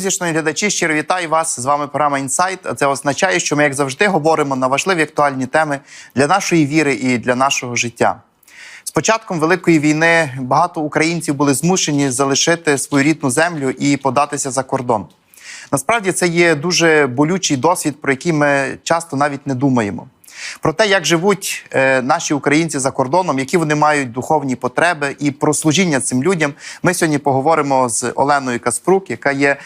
Друзі, шановні глядачі. Щиро вітаю вас. З вами програма Інсайт. Це означає, що ми, як завжди, говоримо на важливі актуальні теми для нашої віри і для нашого життя. З початком великої війни багато українців були змушені залишити свою рідну землю і податися за кордон. Насправді це є дуже болючий досвід, про який ми часто навіть не думаємо. Про те, як живуть е, наші українці за кордоном, які вони мають духовні потреби, і про служіння цим людям, ми сьогодні поговоримо з Оленою Каспрук, яка є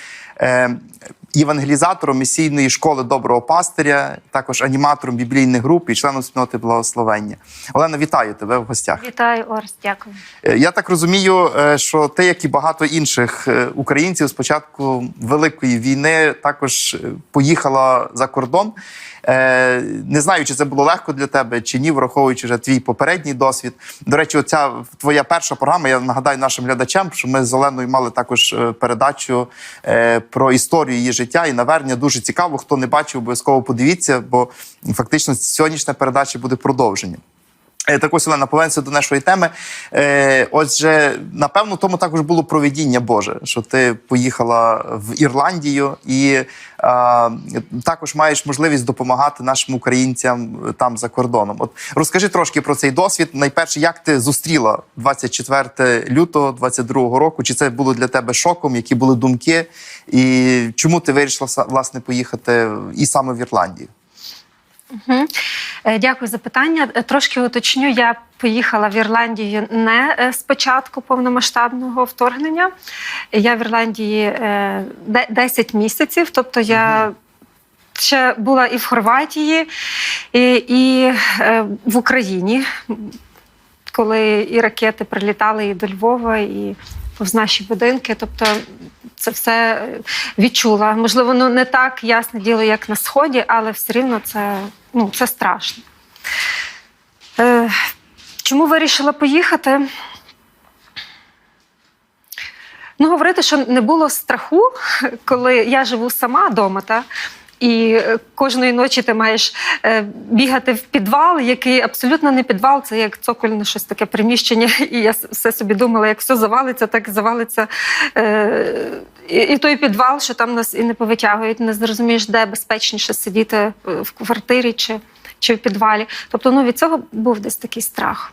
євангелізатором місійної школи доброго пастиря, також аніматором біблійних груп і членом спільноти благословення. Олена, вітаю тебе в гостях. Вітаю, Орс, дякую. Е, Я так розумію, е, що ти, як і багато інших е, українців, з початку великої війни також е, поїхала за кордон. Е, Не знаю, чи це було легко для тебе чи ні, враховуючи вже твій попередній досвід. До речі, оця твоя перша програма. Я нагадаю нашим глядачам, що ми з Оленою мали також е, передачу е, про історію її життя і навернення. Дуже цікаво. Хто не бачив, обов'язково подивіться, бо фактично сьогоднішня передача буде продовженням. Е, Так ось, Олена, повернемося до нашої теми. Е, Отже, напевно, тому також було проведіння Боже, що ти поїхала в Ірландію і а, також маєш можливість допомагати нашим українцям там за кордоном. От розкажи трошки про цей досвід. Найперше, як ти зустріла 24 лютого 22 року? Чи це було для тебе шоком? Які були думки? І чому ти вирішила власне поїхати і саме в Ірландію? Угу. Дякую за питання. Е, Трошки уточню, я поїхала в Ірландію не е, з початку повномасштабного вторгнення. Я в Ірландії е, 10 місяців, тобто я. Ще була і в Хорватії, і, і е, в Україні, коли і ракети прилітали і до Львова, і повз наші будинки. Тобто це все відчула. Можливо, ну не так ясне діло, як на сході, але все рівно це, ну, це страшно. Е, чому вирішила поїхати? Ну, говорити, що не було страху, коли я живу сама вдома, та? І е, кожної ночі ти маєш е, бігати в підвал, який абсолютно не підвал, це як цокольне щось таке приміщення. І я все собі думала, як все завалиться, так і завалиться. Е, і, той підвал, що там нас і не повитягують, не зрозумієш, де безпечніше сидіти е, в квартирі чи, чи в підвалі. Тобто, ну, від цього був десь такий страх.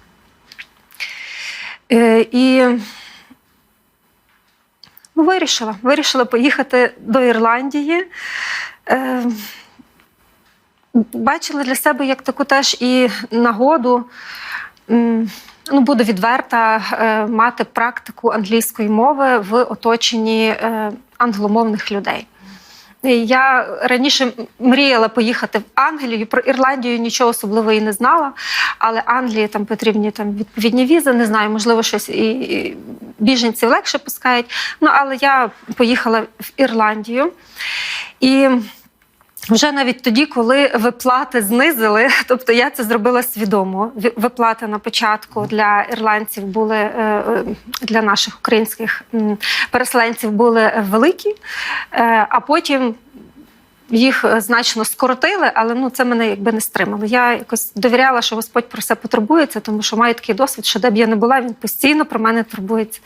Е, і ну, вирішила. Вирішила поїхати до Ірландії. Е, бачила для себе як таку теж і нагоду. Ну, буду відверта, е, мати практику англійської мови в оточенні е, англомовних людей. Я раніше мріяла поїхати в Англію. Про Ірландію нічого особливого і не знала, але Англії там потрібні там відповідні візи. Не знаю, можливо, щось і, і біженців легше пускають. Ну але я поїхала в Ірландію і. Вже навіть тоді, коли виплати знизили, тобто я це зробила свідомо. Виплати на початку для ірландців були е, е, для наших українських переселенців були великі, е, а потім їх значно скоротили, але ну це мене якби не стримало. Я якось довіряла, що Господь про це потурбується, тому що маю такий досвід, що де б я не була, він постійно про мене турбується.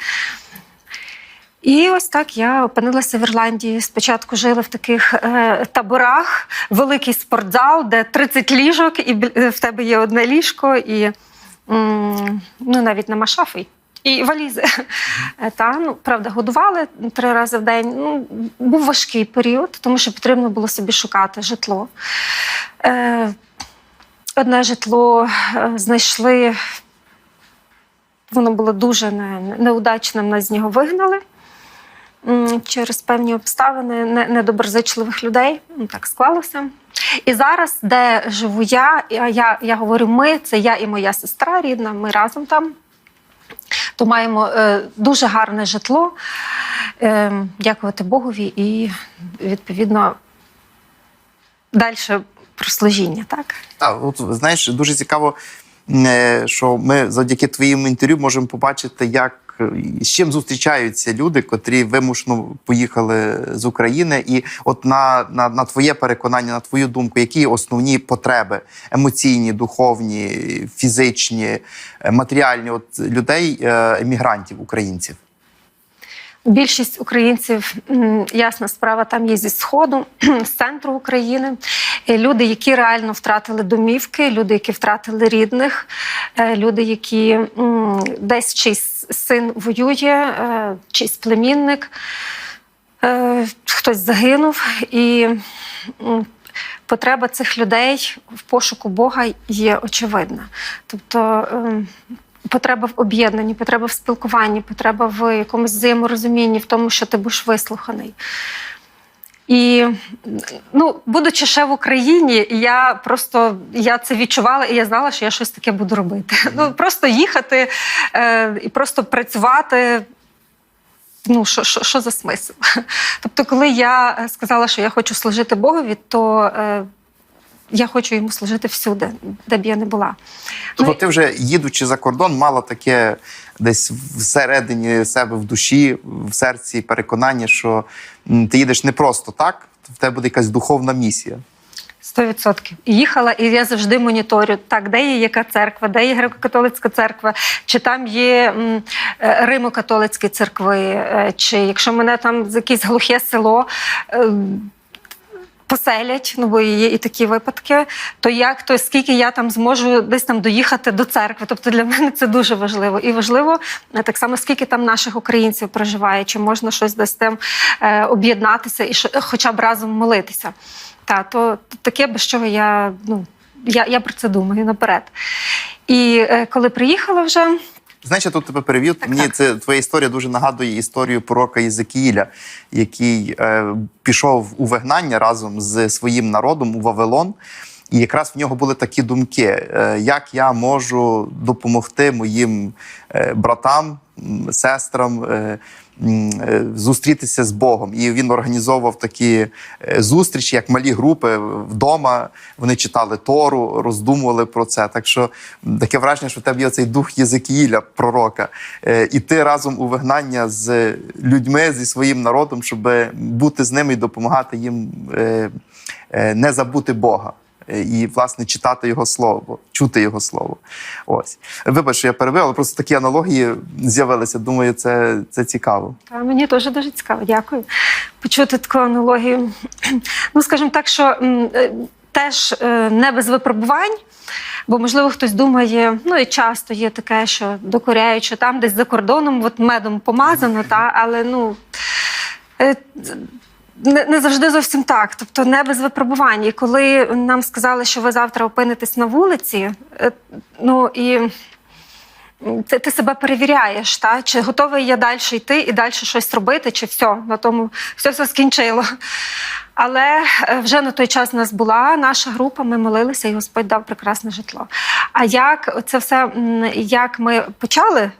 І ось так я опинилася в Ірландії. Спочатку жила в таких е, таборах, великий спортзал, де 30 ліжок, і в тебе є одне ліжко, і м, ну, навіть нема шафи. І валізи. Е, Та, ну, правда, годували три рази в день. Ну, був важкий період, тому що потрібно було собі шукати житло. Е, одне житло е, знайшли, воно було дуже не, неудачним, нас з нього вигнали через певні обставини недоброзичливих людей. Ну, так склалося. І зараз, де живу я, я, я, я говорю ми, це я і моя сестра рідна, ми разом там. То маємо е, дуже гарне житло. Е, дякувати Богові і відповідно далі про служіння. Так? Так, от знаєш, дуже цікаво, е, що ми завдяки твоїм інтерв'ю можемо побачити, як з чим зустрічаються люди, котрі вимушено поїхали з України. І от на, на, на твоє переконання, на твою думку, які основні потреби емоційні, духовні, фізичні, е, матеріальні от людей, е, емігрантів, українців? Більшість українців, ясна справа, там є зі сходу, з центру України. Е, Люди, які реально втратили домівки, люди, які втратили рідних, люди, які десь чийсь син воює, е, чийсь племінник, е, хтось загинув. І потреба цих людей в пошуку Бога є очевидна. Тобто. ем, Потреба в об'єднанні, потреба в спілкуванні, потреба в якомусь взаєморозумінні, в тому, що ти будеш вислуханий. І ну, будучи ще в Україні, я просто я це відчувала, і я знала, що я щось таке буду робити. Ну просто їхати е, і просто працювати. Ну, що, що, що за смисл? Тобто, коли я е, сказала, що я хочу служити Богові, то е, я хочу йому служити всюди, де б я не була. Тобто Ну, ти вже їдучи за кордон, мала таке десь всередині себе в душі, в серці переконання, що ти їдеш не просто так, в тебе буде якась духовна місія. Сто відсотків. Їхала, і я завжди моніторю, так, де є яка церква, де є греко-католицька церква, чи там є е, римо-католицькі церкви, е, чи якщо мене там якесь глухе село. Поселять, ну бо є і такі випадки. То як то скільки я там зможу десь там доїхати до церкви? Тобто для мене це дуже важливо. І важливо е, так само, скільки там наших українців проживає, чи можна щось десь там е, об'єднатися і хоча б разом молитися. Та то таке, без чого я ну я, я про це думаю наперед. І е, коли приїхала вже. Знаєш, я тут тебе перевів. Так, Мені так. це твоя історія дуже нагадує історію пророка Єзекіїля, який е, пішов у вигнання разом з своїм народом у Вавилон. І якраз в нього були такі думки: е, як я можу допомогти моїм е, братам, сестрам е, зустрітися з Богом. І він організовував такі зустрічі, як малі групи вдома. Вони читали Тору, роздумували про це. Так що таке враження, що в тебе є цей дух Єзекіїля, пророка, і ти разом у вигнання з людьми, зі своїм народом, щоб бути з ними і допомагати їм не забути Бога. Е, І, власне, читати його слово, чути його слово. Ось. Вибач, що я перебив, але просто такі аналогії з'явилися. Думаю, це, це цікаво. Та мені теж дуже цікаво, дякую. Почути таку аналогію. Ну, скажімо так, що е, теж е, не без випробувань. Бо, можливо, хтось думає, ну і часто є таке, що докоряють, що там десь за кордоном от медом помазано, та, але ну. Не, не завжди зовсім так. Тобто не без випробувань. І коли нам сказали, що ви завтра опинитесь на вулиці, е, ну і ти, ти себе перевіряєш, та? чи готовий я далі йти і далі щось робити, чи все, на тому все все скінчило. Але е, вже на той час нас була наша група, ми молилися, і Господь дав прекрасне житло. А як це все, як ми почали,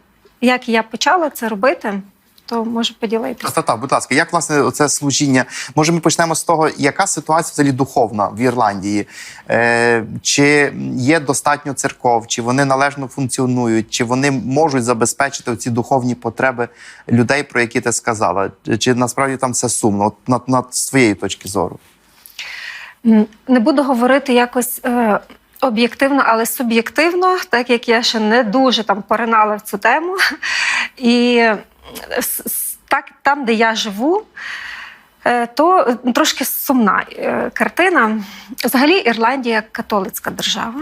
як я почала це робити, то можу поділитися. Та, та, будь ласка, як власне оце служіння? Може, ми почнемо з того, яка ситуація взагалі духовна в Ірландії? Е, чи є достатньо церков, чи вони належно функціонують, чи вони можуть забезпечити ці духовні потреби людей, про які ти сказала? Чи насправді там все сумно? От на, на з твоєї точки зору? Не буду говорити якось е, об'єктивно, але суб'єктивно, так як я ще не дуже там поринала в цю тему. І так, там, де я живу, е, то е, трошки сумна е, картина. Взагалі, Ірландія католицька держава.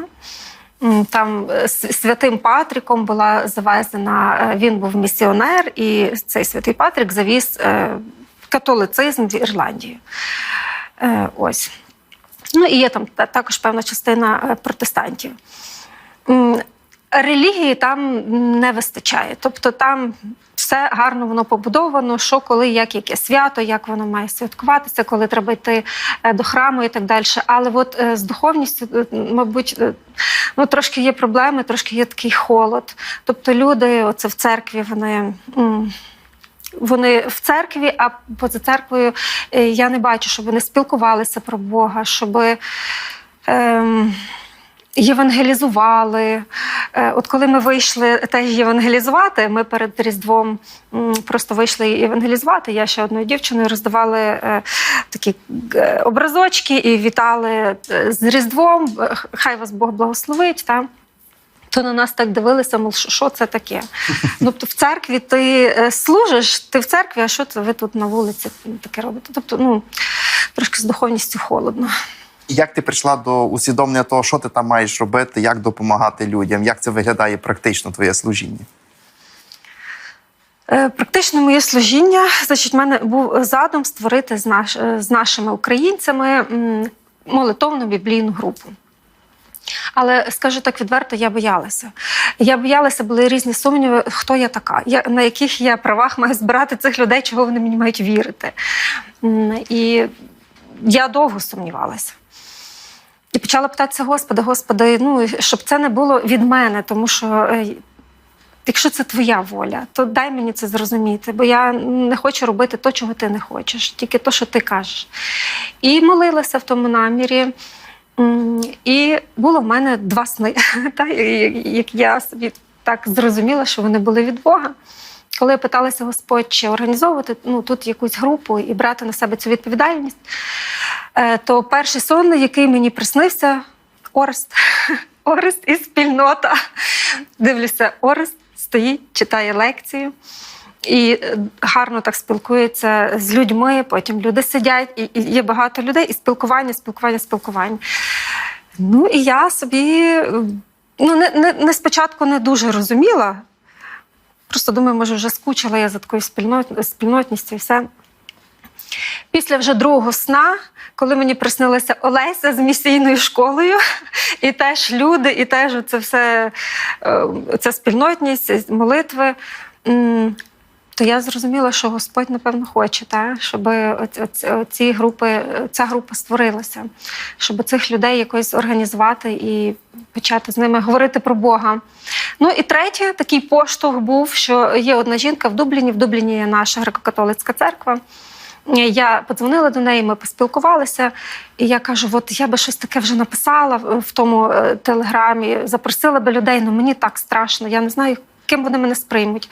Там святим Патріком була завезена, він був місіонер, і цей святий Патрік завіз католицизм в Ірландію. Ось. Ну і є там також певна частина протестантів. Релігії там не вистачає. Тобто там все гарно воно побудовано, що коли, як яке свято, як воно має святкуватися, коли треба йти е, до храму і так далі. Але от е, з духовністю, е, мабуть, ну, трошки є проблеми, трошки є такий холод. Тобто люди, оце в церкві, вони. вони в церкві, а поза церквою я не бачу, щоб вони спілкувалися про Бога, щоб ем, євангелізували. Е, От коли ми вийшли теж євангелізувати, ми перед Різдвом просто вийшли євангелізувати. Я ще одною дівчиною роздавали е, такі е, образочки і вітали з Різдвом. Хай вас Бог благословить. Та? То на нас так дивилися, мов, що це таке? Тобто в церкві ти служиш, ти в церкві, а що це ви тут на вулиці таке робите? Тобто, ну трошки з духовністю холодно. Як ти прийшла до усвідомлення того, що ти там маєш робити, як допомагати людям? Як це виглядає практично твоє служіння? Е, Практично моє служіння, значить, в мене був задум створити з, наш, е, з нашими українцями молитовну біблійну групу. Але скажу так відверто, я боялася. Я боялася, були різні сумніви, хто я така, я, на яких я правах маю збирати цих людей, чого вони мені мають вірити. І я довго сумнівалася. І почала питатися Господа, Господи, ну щоб це не було від мене, тому що е, якщо це твоя воля, то дай мені це зрозуміти, бо я не хочу робити то, чого ти не хочеш, тільки то, що ти кажеш. І молилася в тому намірі. І було в мене два сни, та, як я собі так зрозуміла, що вони були від Бога. Коли я питалася Господь, чи організовувати ну, тут якусь групу і брати на себе цю відповідальність, е, то перший сон, який мені приснився, Орест. Орест і спільнота. Дивлюся, Орест стоїть, читає лекцію. І е, гарно так спілкується з людьми. Потім люди сидять, і, і є багато людей, і спілкування, спілкування, спілкування. Ну і я собі ну, не, не, не спочатку не дуже розуміла. Просто думаю, може, вже скучила я за такою спільнот, спільнотністю і все. Після вже другого сна, коли мені приснилася Олеся з місійною школою, і теж люди, і теж це все е, ця спільнотність, молитви. То я зрозуміла, що Господь, напевно, хоче, та? щоб ці групи, ця група створилася, щоб цих людей якось організувати і почати з ними говорити про Бога. Ну і третє, такий поштовх був, що є одна жінка в Дубліні. В Дубліні є наша греко-католицька церква. Я подзвонила до неї, ми поспілкувалися, і я кажу: от я би щось таке вже написала в тому е, телеграмі, запросила би людей, але мені так страшно, я не знаю, ким вони мене сприймуть.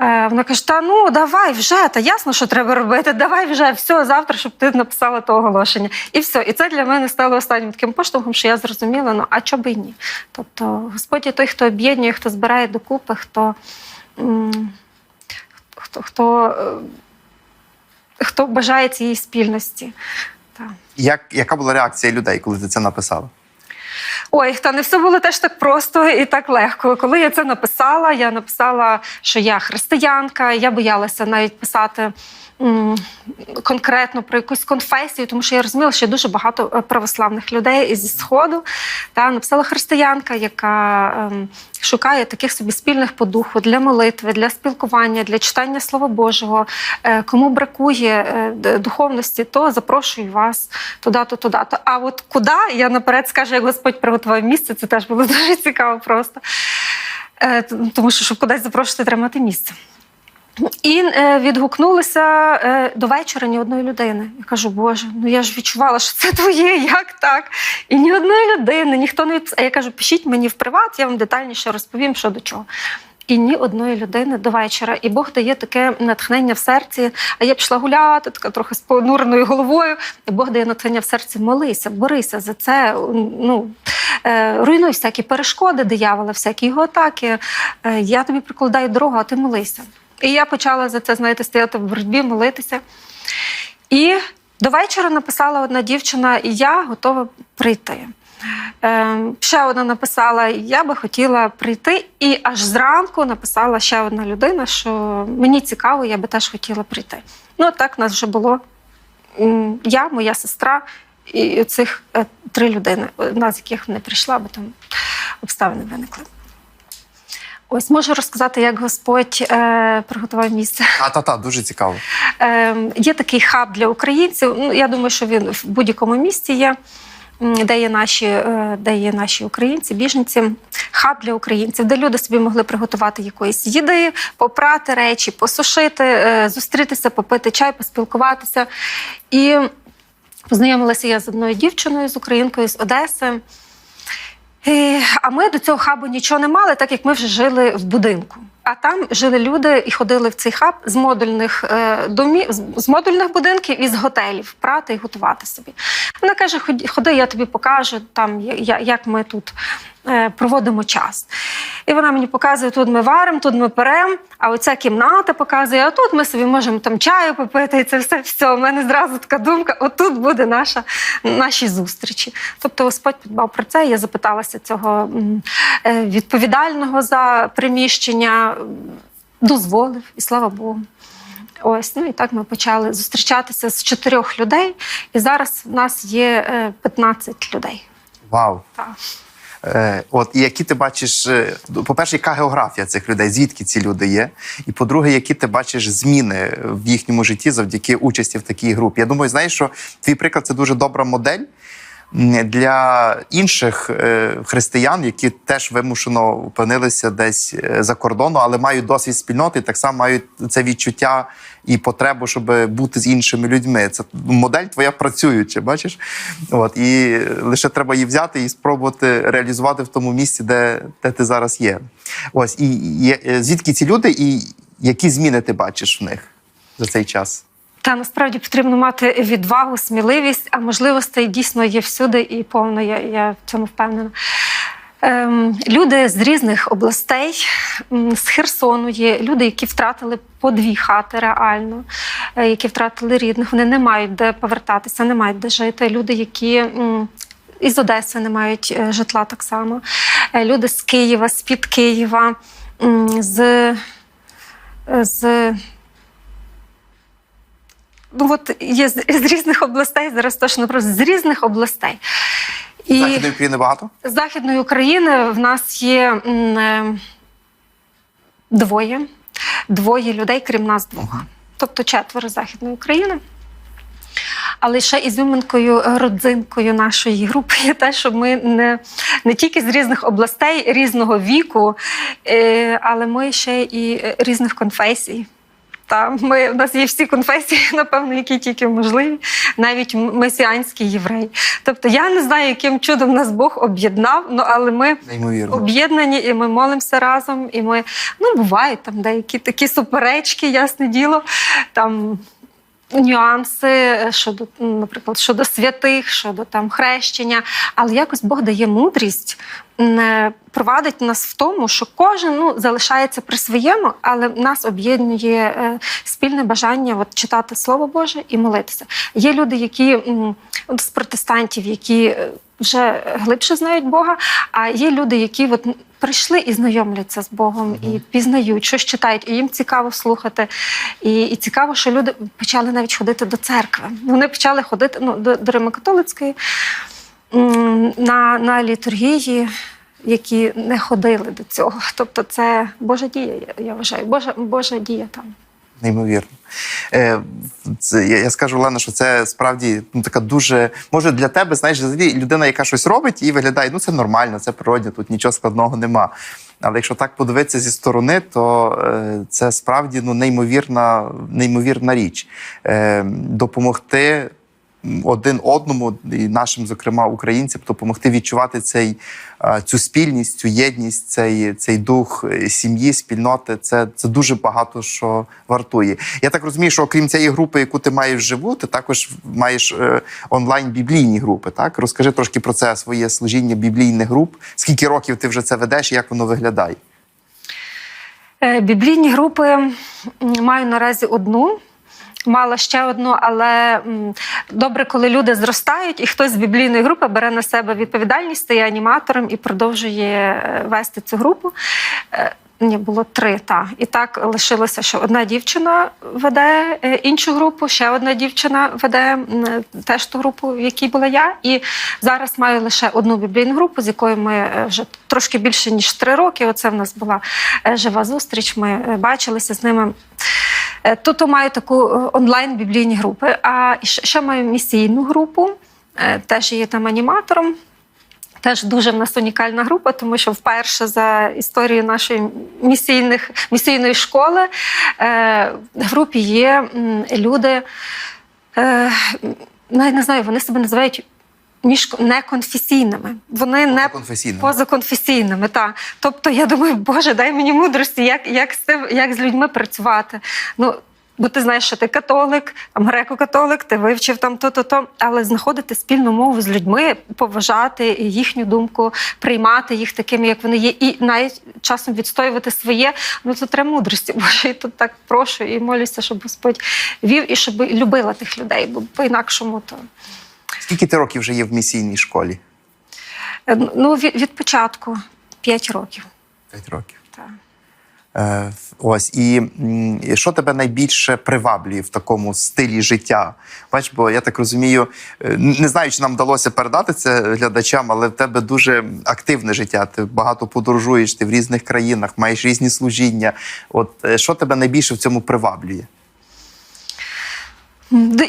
Е, Вона каже: Та ну давай вже, та ясно, що треба робити. Давай вже все завтра, щоб ти написала то оголошення. І все. І це для мене стало останнім таким поштовхом, що я зрозуміла, ну а чого би й ні. Тобто, Господь є той, хто об'єднує, хто збирає докупи, хто, хто, хто, е, хто бажає цієї спільності. Так. Як, яка була реакція людей, коли ти це написала? Ой, та не все було теж так просто і так легко. Коли я це написала, я написала, що я християнка. Я боялася навіть писати конкретно про якусь конфесію, тому що я розуміла, що дуже багато е, православних людей зі сходу. Та написала християнка, яка ем, шукає таких собі спільних по духу для молитви, для спілкування, для читання Слова Божого. Е, Кому бракує е, духовності, то запрошую вас туди-то, туди-то. А от куди я наперед скажу, як Господь приготував місце, це теж було дуже цікаво просто. Тому що, щоб кудись запрошувати, треба мати місце. І е, відгукнулися е, до вечора ні одної людини. Я кажу, Боже, ну я ж відчувала, що це твоє, як так? І ні одної людини, ніхто не відписав. Я кажу, пишіть мені в приват, я вам детальніше розповім, що до чого. І ні одної людини до вечора. І Бог дає таке натхнення в серці. А я пішла гуляти, така трохи з понуреною головою. І Бог дає натхнення в серці. Молися, борися за це. Ну е, руйнуй всякі перешкоди, диявола, всякі його атаки. Е, я тобі прикладаю дорогу, а ти молися. І я почала за це, знаєте, стояти в боротьбі, молитися. І до вечора написала одна дівчина, і я готова прийти. Е, ще одна написала, я би хотіла прийти. І аж зранку написала ще одна людина, що мені цікаво, я би теж хотіла прийти. Ну, так нас вже було я, моя сестра і цих е, три людини, одна з яких не прийшла, бо там обставини виникли. Ось можу розказати, як Господь е, приготував місце. А та та дуже цікаво. Е, є такий хаб для українців. Ну, я думаю, що він в будь-якому місті є, де є наші, е, де є наші українці, біженці. Хаб для українців, де люди собі могли приготувати якоїсь їди, попрати речі, посушити, е, зустрітися, попити чай, поспілкуватися. І познайомилася я з одною дівчиною, з українкою з Одеси. Е, А ми до цього хабу нічого не мали, так як ми вже жили в будинку. А там жили люди і ходили в цей хаб з модульних е, домів, з- модульних будинків і з готелів прати і готувати собі. Вона каже: «Ході- ходи, я тобі покажу там, як ми тут проводимо час. І вона мені показує, тут ми варимо, тут ми перемо, а оця кімната показує, а тут ми собі можемо там чаю попити, і це все. все. У мене зразу така думка: отут буде наша, наші зустрічі. Тобто Господь подбав про це. Я запиталася цього е, відповідального за приміщення, дозволив, і слава Богу. Ось, ну і так ми почали зустрічатися з чотирьох людей, і зараз в нас є е, 15 людей. Вау. Так. Е, от і які ти бачиш, е, по-перше, яка географія цих людей, звідки ці люди є? І по-друге, які ти бачиш зміни в їхньому житті завдяки участі в такій групі? Я думаю, знаєш, що твій приклад це дуже добра модель для інших е, християн, які теж вимушено опинилися десь е, за кордону, але мають досвід спільноти, так само мають це відчуття і потребу, щоб бути з іншими людьми. Це модель твоя працююча, бачиш? От і лише треба її взяти і спробувати реалізувати в тому місці, де, де ти зараз є. Ось і, і е, звідки ці люди, і які зміни ти бачиш в них за цей час? Та насправді потрібно мати відвагу, сміливість, а можливостей дійсно є всюди і повно. Я, я в цьому впевнена. Ем, люди з різних областей, з Херсону є люди, які втратили по дві хати реально, е, які втратили рідних. Вони не мають де повертатися, не мають де жити. Люди, які із Одеси не мають е, житла так само. Е, Люди з Києва, з-під Києва, з, з ну от є з, з різних областей, зараз точно просто з різних областей. І Західної України багато? з Західної України в нас є м, е, двоє, двоє людей, крім нас двох. Тобто четверо з Західної України. Але ще ізюминкою, родзинкою нашої групи є те, що ми не, не тільки з різних областей, різного віку, е, але ми ще і е, різних конфесій. Та ми у нас є всі конфесії, напевно, які тільки можливі, навіть м- месіанський єврей. Тобто я не знаю, яким чудом нас Бог об'єднав, ну але ми Неймовірно. об'єднані, і ми молимося разом. І ми ну бувають там деякі такі суперечки, ясне діло. Там нюанси щодо, наприклад, щодо святих, щодо там хрещення. Але якось Бог дає мудрість, м, е, провадить нас в тому, що кожен ну, залишається при своєму, але нас об'єднує е, спільне бажання от, читати Слово Боже і молитися. Є люди, які м, от, з протестантів, які е, вже глибше знають Бога, а є люди, які от, прийшли і знайомляться з Богом, і пізнають, щось читають, і їм цікаво слухати. І, і цікаво, що люди почали навіть ходити до церкви. Вони почали ходити ну, до, до Римокатолицької м, на, на літургії, які не ходили до цього. Тобто, це Божа дія, я, вважаю. Божа, Божа дія там. Неймовірно. Е, це, я, я скажу, Олена, що це справді ну, така дуже. Може, для тебе, знаєш, взагалі людина, яка щось робить, і виглядає, ну це нормально, це природне, тут нічого складного нема. Але якщо так подивитися зі сторони, то е, це справді ну, неймовірна, неймовірна річ. Е, допомогти один одному, і нашим, зокрема, українцям, допомогти відчувати цей, е, цю спільність, цю єдність, цей, цей дух е, сім'ї, спільноти. Це, це дуже багато що вартує. Я так розумію, що окрім цієї групи, яку ти маєш вживу, ти також маєш е, онлайн біблійні групи. Так розкажи трошки про це своє служіння біблійних груп. Скільки років ти вже це ведеш і як воно виглядає? Біблійні групи маю наразі одну. Мала ще одну, але добре, коли люди зростають, і хтось з біблійної групи бере на себе відповідальність, стає аніматором і продовжує е, вести цю групу. Е, Ні, було три, та і так лишилося, що одна дівчина веде е, іншу групу, ще одна дівчина веде теж ту групу, в якій була я. І зараз маю лише одну біблійну групу, з якою ми вже трошки більше ніж три роки. Оце в нас була жива зустріч. Ми бачилися з ними. Е, Тут я маю таку е, онлайн біблійні групи. А ще маю місійну групу, е, теж є там аніматором. Теж дуже в нас унікальна група, тому що вперше за історію нашої місійних, місійної школи в групі є люди, е, навіть не знаю, вони себе називають між неконфесійними. Вони не позаконфесійними. Та. Тобто я думаю, Боже, дай мені мудрості, як, як, з цим, як з людьми працювати. Ну, Бо ти знаєш, що ти католик, там греко-католик, ти вивчив там то-то, то, але знаходити спільну мову з людьми, поважати їхню думку, приймати їх такими, як вони є, і навіть часом відстоювати своє. Ну це треба мудрості. Боже, і тут так прошу і молюся, щоб Господь вів і щоб любила тих людей, бо по-інакшому то. Скільки ти років вже є в місійній школі? Е, Ну, від, від початку 5 років. П'ять років. Так. Е, ось і і що тебе найбільше приваблює в такому стилі життя? Бач, бо я так розумію, е, не знаю, чи нам вдалося передати це глядачам, але в тебе дуже активне життя. Ти багато подорожуєш, ти в різних країнах, маєш різні служіння. От е, що тебе найбільше в цьому приваблює?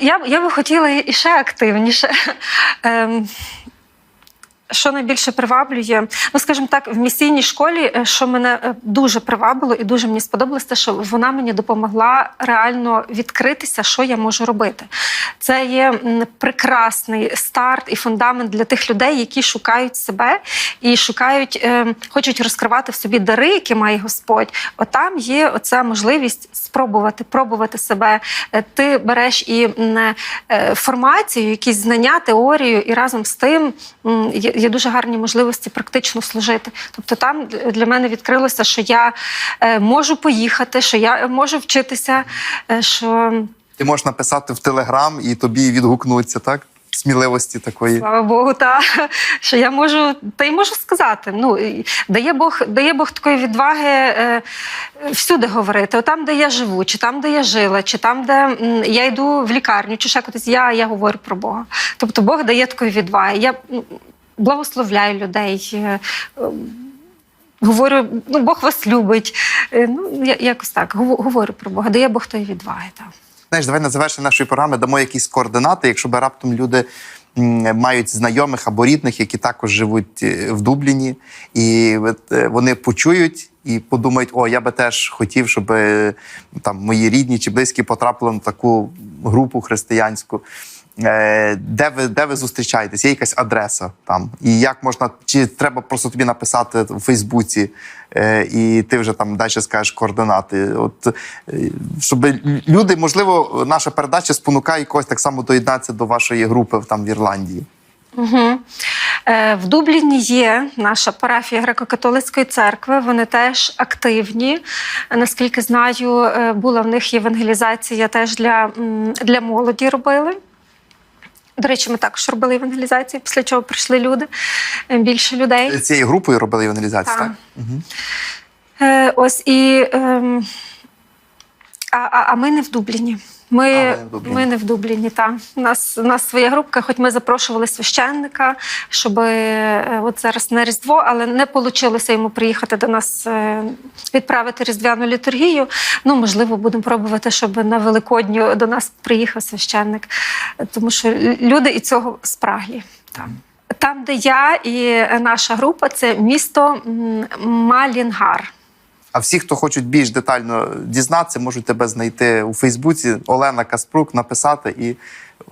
Я, я би хотіла і ще активніше. Ем, Що найбільше приваблює? Ну, скажімо так, в місійній школі, е, що мене е, дуже привабило і дуже мені сподобалось, те, що вона мені допомогла реально відкритися, що я можу робити. Це є прекрасний старт і фундамент для тих людей, які шукають себе і шукають, е, хочуть розкривати в собі дари, які має Господь. Отам є оця можливість спробувати, пробувати себе. Ти береш і формацію, якісь знання, теорію, і разом з тим є, дуже гарні можливості практично служити. Тобто там для мене відкрилося, що я е, можу поїхати, що я можу вчитися, е, що Ти можеш написати в Телеграм і тобі відгукнуться, так? Сміливості такої. Слава Богу, та що я можу, та й можу сказати. Ну дає Бог, дає Бог такої відваги е, всюди говорити. От там, де я живу, чи там, де я жила, чи там, де м, я йду в лікарню, чи ще кудись, я, я говорю про Бога. Тобто Бог дає такої відваги. Я благословляю людей. е, е, Говорю, ну Бог вас любить. Е, Ну, якось так. Говорю про Бога, дає Бог тої відваги. Так. Знаєш, давай на завершення нашої програми дамо якісь координати, якщо би раптом люди мають знайомих або рідних, які також живуть в Дубліні, і вони почують і подумають: о, я би теж хотів, щоб там мої рідні чи близькі потрапили на таку групу християнську. Е, Де ви, де ви зустрічаєтесь? Є якась адреса там? І як можна, чи треба просто тобі написати у Фейсбуці, е, і ти вже там далі скажеш координати? От, е, щоб люди, можливо, наша передача спонукає когось так само доєднатися до вашої групи там в Ірландії. Угу. В Дубліні є наша парафія греко-католицької церкви. Вони теж активні. Наскільки знаю, була в них євангелізація теж для, для молоді робили. До речі, ми також робили евангелізацію, після чого прийшли люди, е, більше людей. Цією групою робили евангелізацію, так? Так. Е, ось і. Е, а, а, а ми не в Дубліні. Ми, А, не ми не в Дубліні, так. У нас, у нас своя групка, хоч ми запрошували священника, щоб е, от зараз на Різдво, але не вийшло йому приїхати до нас е, відправити різдвяну літургію. Ну, можливо, будемо пробувати, щоб на Великодню до нас приїхав священник, тому що люди і цього спраглі. Так. Там, де я і наша група, це місто Малінгар. А всі, хто хочуть більш детально дізнатися, можуть тебе знайти у Фейсбуці Олена Каспрук, написати і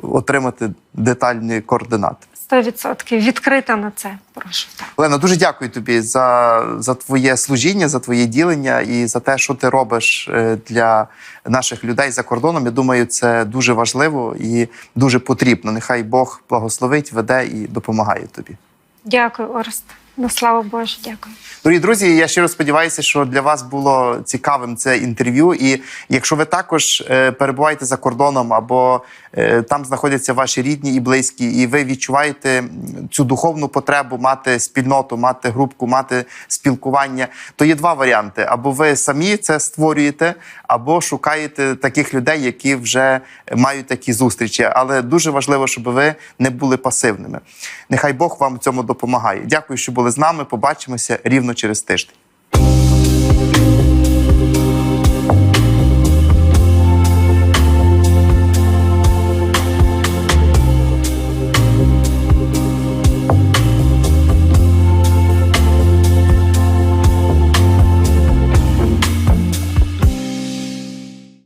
отримати детальні координати. 100% відкрита на це. Прошу так. Олена, дуже дякую тобі за, за твоє служіння, за твоє ділення і за те, що ти робиш е, для наших людей за кордоном. Я думаю, це дуже важливо і дуже потрібно. Нехай Бог благословить, веде і допомагає тобі. Дякую, Орест. Ну, слава Боже, дякую. Дорогі друзі, я щиро сподіваюся, що для вас було цікавим це інтерв'ю. І якщо ви також е, перебуваєте за кордоном або е, там знаходяться ваші рідні і близькі, і ви відчуваєте цю духовну потребу мати спільноту, мати групку, мати спілкування, то є два варіанти: або ви самі це створюєте, або шукаєте таких людей, які вже мають такі зустрічі. Але дуже важливо, щоб ви не були пасивними. Нехай Бог вам в цьому допомагає. Дякую, що були з нами. Побачимося рівно через тиждень.